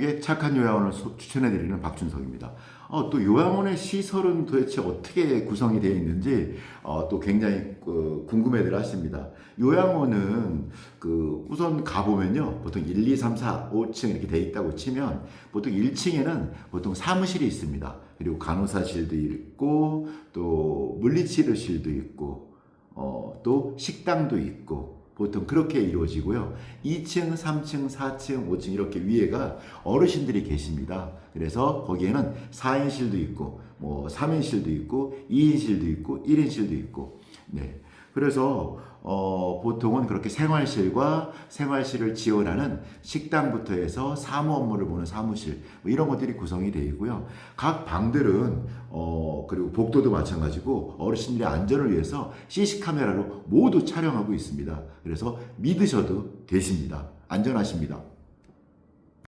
대한민국의 착한 요양원을 소- 추천해드리는 박준석입니다. 어, 또 요양원의 시설은 도대체 어떻게 구성이 되어 있는지 어, 또 굉장히 그, 궁금해들 하십니다. 요양원은 그 우선 가보면요. 보통 1, 2, 3, 4, 5층 이렇게 돼 있다고 치면 보통 1층에는 보통 사무실이 있습니다. 그리고 간호사실도 있고 또 물리치료실도 있고 어, 또 식당도 있고 보통 그렇게 이루어지고요. 2층, 3층, 4층, 5층 이렇게 위에가 어르신들이 계십니다. 그래서 거기에는 4인실도 있고 뭐 3인실도 있고 2인실도 있고 1인실도 있고 네. 그래서 어, 보통은 그렇게 생활실과 생활실을 지원하는 식당부터 해서 사무 업무를 보는 사무실 뭐 이런 것들이 구성이 되어 있고요. 각 방들은 어, 그리고 복도도 마찬가지고 어르신들의 안전을 위해서 CC 카메라로 모두 촬영하고 있습니다. 그래서 믿으셔도 되십니다. 안전하십니다.